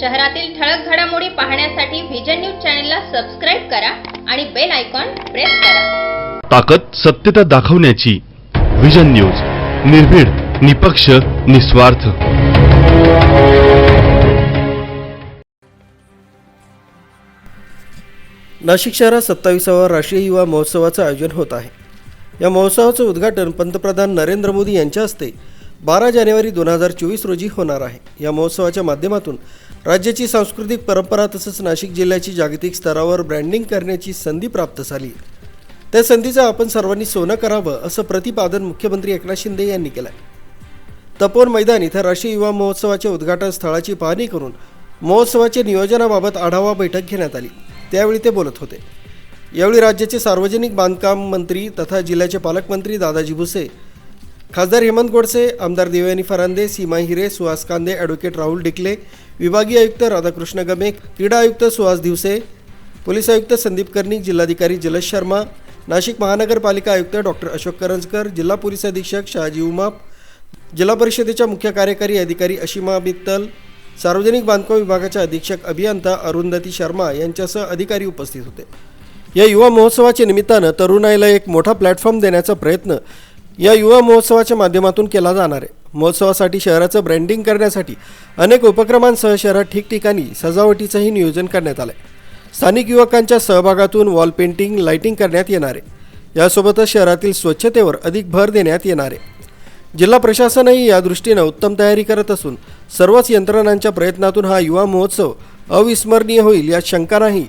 शहरातील ठळक घडामोडी पाहण्यासाठी व्हिजन न्यूज चॅनलला सबस्क्राईब करा आणि बेल आयकॉन प्रेस करा. ताकद सत्यता दाखवण्याची विजन न्यूज निर्भीड निपक्ष निस्वार्थ. नाशिक शहरात सत्तावीसावा राष्ट्रीय युवा महोत्सवाचं आयोजन होत आहे. या महोत्सवाचं उद्घाटन पंतप्रधान नरेंद्र मोदी यांच्या हस्ते बारा जानेवारी दोन हजार चोवीस रोजी होणार आहे. या महोत्सवाच्या माध्यमातून राज्याची सांस्कृतिक परंपरा तसंच नाशिक जिल्ह्याची जागतिक स्तरावर ब्रँडिंग करण्याची संधी प्राप्त झाली. त्या संधीचं आपण सर्वांनी सोनं करावं असं प्रतिपादन मुख्यमंत्री एकनाथ शिंदे यांनी केलं आहे तपोवन मैदान इथं राष्ट्रीय युवा महोत्सवाच्या उद्घाटन स्थळाची पाहणी करून महोत्सवाच्या नियोजनाबाबत आढावा बैठक घेण्यात आली. त्यावेळी ते बोलत होते. यावेळी राज्याचे सार्वजनिक बांधकाम मंत्री तथा जिल्ह्याचे पालकमंत्री दादाजी भुसे खासदार हेमंत गोडसे आमदार देवयानी फरांदे सीमा हिरे सुहास कांदे ॲडव्होकेट राहुल डिकले विभागीय आयुक्त राधाकृष्ण गमे क्रीडा आयुक्त सुहास दिवसे पोलीस आयुक्त संदीप कर्णिक जिल्हाधिकारी जलश शर्मा नाशिक महानगरपालिका आयुक्त डॉक्टर अशोक करंजकर जिल्हा पोलीस अधीक्षक शहाजी उमाप जिल्हा परिषदेच्या मुख्य कार्यकारी अधिकारी अशिमा मित्तल सार्वजनिक बांधकाम विभागाच्या अधीक्षक अभियंता अरुंधती शर्मा यांच्यासह अधिकारी उपस्थित होते. या युवा महोत्सवाच्या निमित्तानं तरुणाईला एक मोठा प्लॅटफॉर्म देण्याचा प्रयत्न या युवा महोत्सवाच्या माध्यमातून केला जाणार आहे. महोत्सवासाठी शहराचं ब्रँडिंग करण्यासाठी अनेक उपक्रमांसह शहरात ठिकठिकाणी सजावटीचंही नियोजन करण्यात आलं आहे स्थानिक युवकांच्या सहभागातून वॉल पेंटिंग लाइटिंग करण्यात येणार आहे. यासोबतच शहरातील स्वच्छतेवर अधिक भर देण्यात येणार आहे. जिल्हा प्रशासनही या दृष्टीनं उत्तम तयारी करत असून सर्वच यंत्रणांच्या प्रयत्नातून हा युवा महोत्सव अविस्मरणीय होईल यात शंका नाही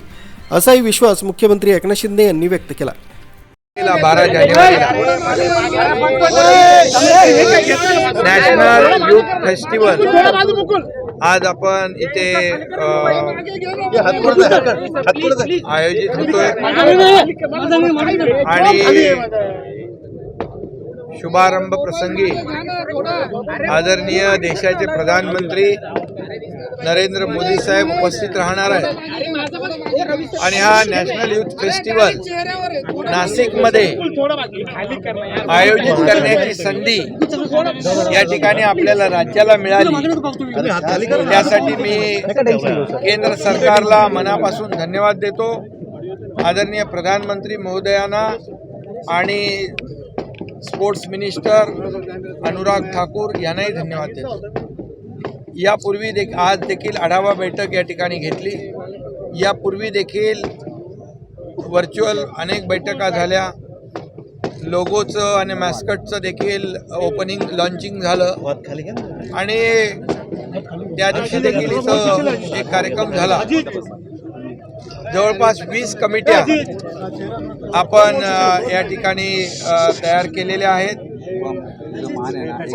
असाही विश्वास मुख्यमंत्री एकनाथ शिंदे यांनी व्यक्त केला. बारा जानेवारीला नॅशनल युथ फेस्टिवल. आज आपण इथे आयोजित होतोय. आणि शुभारंभ प्रसंगी आदरणीय देशाचे प्रधानमंत्री नरेंद्र मोदी साहेब उपस्थित राहणार आहेत. आणि हा नॅशनल युथ फेस्टिवल नाशिकमध्ये आयोजित करण्याची संधी या ठिकाणी आपल्याला राज्याला मिळाली. त्यासाठी मी केंद्र सरकारला मनापासून धन्यवाद देतो. आदरणीय प्रधानमंत्री महोदयांना आणि स्पोर्ट्स मिनिस्टर अनुराग ठाकूर यांनाही धन्यवाद देतो. यापूर्वी देख आज देखील आढावा बैठक या ठिकाणी घेतली. यापूर्वी देखील व्हर्च्युअल अनेक बैठका झाल्या. लोगोचं आणि मॅस्कटचं देखील ओपनिंग लॉन्चिंग झालं. आणि त्या दिवशी देखील इथं एक कार्यक्रम झाला. जवळपास वीस कमिट्या आपण या ठिकाणी तयार केलेल्या आहेत.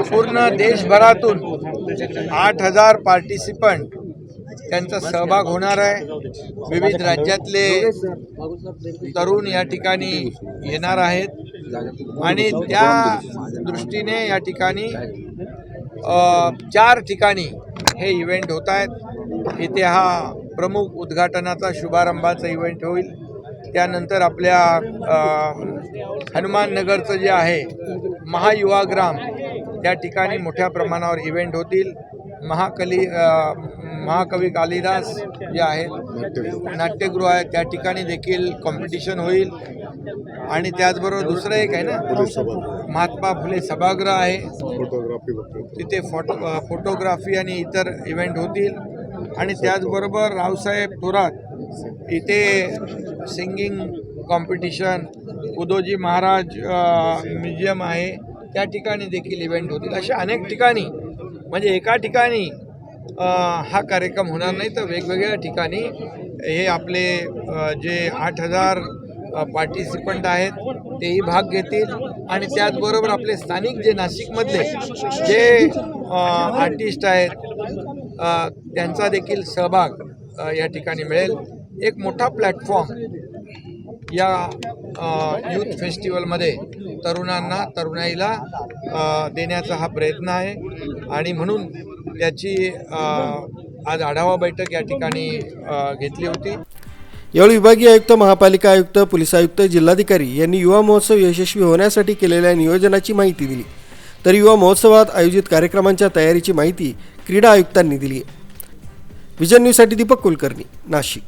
पूर्ण देशभरातून आठ हजार पार्टिसिपंट त्यांचा सहभाग होणार आहे. विविध राज्यातले तरुण या ठिकाणी येणार आहेत. आणि त्या दृष्टीने या ठिकाणी चार ठिकाणी हे इव्हेंट होत आहेत. इथे हा प्रमुख उद्घाटनाचा शुभारंभाचा इव्हेंट होईल. त्यानंतर आपल्या अ, हनुमान नगरचं जे आहे महायुवाग्राम त्या ठिकाणी मोठ्या प्रमाणावर इव्हेंट होतील. महाकली महाकवी कालिदास जे आहेत नाट्यगृह आहे त्या ठिकाणी देखील कॉम्पिटिशन होईल. आणि त्याचबरोबर दुसरं एक आहे ना महात्मा फुले सभागृह आहे. तिथे फोटो फोटोग्राफी आणि इतर इव्हेंट होतील. आणि त्याचबरोबर रावसाहेब थोरात इथे singing competition Udoji Maharaj museum आहे. त्या ठिकाणी देखील इव्हेंट होतील. अशा अनेक ठिकाणी म्हणजे एका ठिकाणी हा कार्यक्रम होणार नाही तर वेगवेगळ्या ठिकाणी हे आपले जे आठ हजार पार्टिसिपंट आहेत तेही भाग घेतील. आणि त्याचबरोबर आपले स्थानिक जे नाशिकमधले जे आर्टिस्ट आहेत त्यांचा देखील सहभाग या ठिकाणी मिळेल. एक मोठा प्लॅटफॉर्म या यूथ फेस्टिवलमध्ये तरुणांना तरुणाईला देण्याचा हा प्रयत्न आहे. आणि म्हणून त्याची आज आढावा बैठक या ठिकाणी घेतली होती. यावेळी विभागीय आयुक्त महापालिका आयुक्त पोलीस आयुक्त जिल्हाधिकारी यांनी युवा महोत्सव यशस्वी होण्यासाठी केलेल्या नियोजनाची माहिती दिली. तर युवा महोत्सवात आयोजित कार्यक्रमांच्या तयारीची माहिती क्रीडा आयुक्तांनी दिली विजन न्यूजसाठी दीपक कुलकर्णी नाशिक.